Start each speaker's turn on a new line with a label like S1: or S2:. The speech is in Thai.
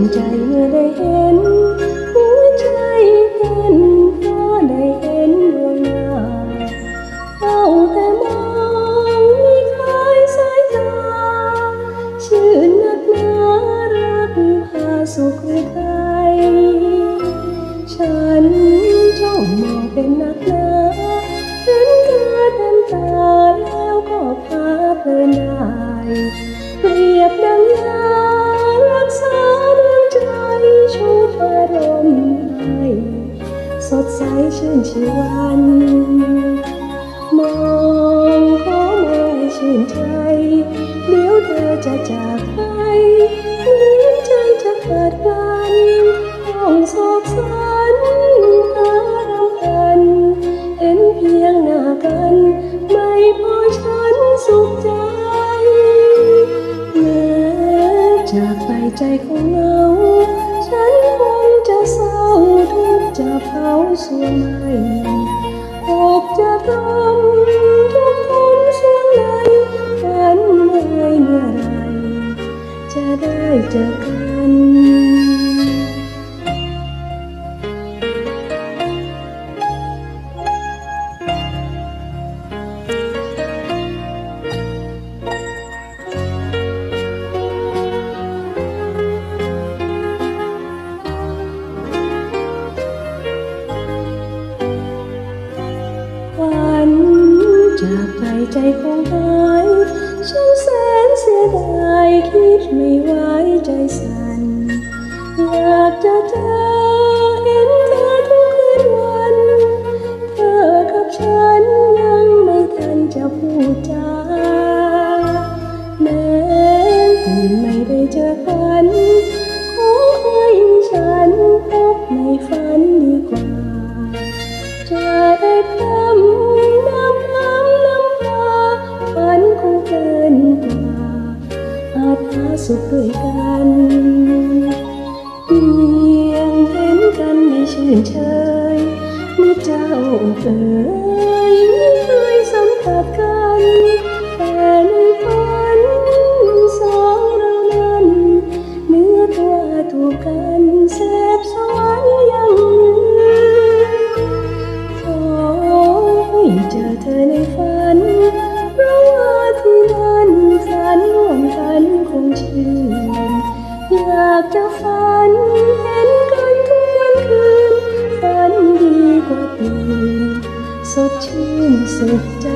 S1: นใจเมื่อได้เห็น ชื่นชีวันมองขอมองให้ชื่นใจเดี๋ยวเธอจะจากไปเหมือนใจจะเกิดกันต้องโศกสันหารำพันเห็นเพียงหน้ากัน ไม่พอฉันสุขใจแม้จากไปใจคงเหงา จะเชียงใหม่อกจะทำทุกทนเสียงไหลฝันเมื่อยเมื่อไรจะได้เจอกัน จากไปใจคงหายฉันแสนเสียดายคิดไม่ไหวใจสั่นอยากจะเจอเห็นเธอทุกคืนวัน เธอกับฉันยังไม่ทันจะพูดจาแม้ตื่นไม่ได้เจอกัน สุขด้วยกันเพียงเห็นกันในชื่นเชยเมื่อเจ้าเอ๋ยม่เคยสัมผัสกันแต่ในฝันสองเรานั้นเนื้อตัวถูกกันเสพสวรรค์ยังนือขอให้เจอเธอในฝัน อยากจะฝันเห็นกันทุกวันคืนฝันดีกว่าตื่นสดชื่นสุดใจ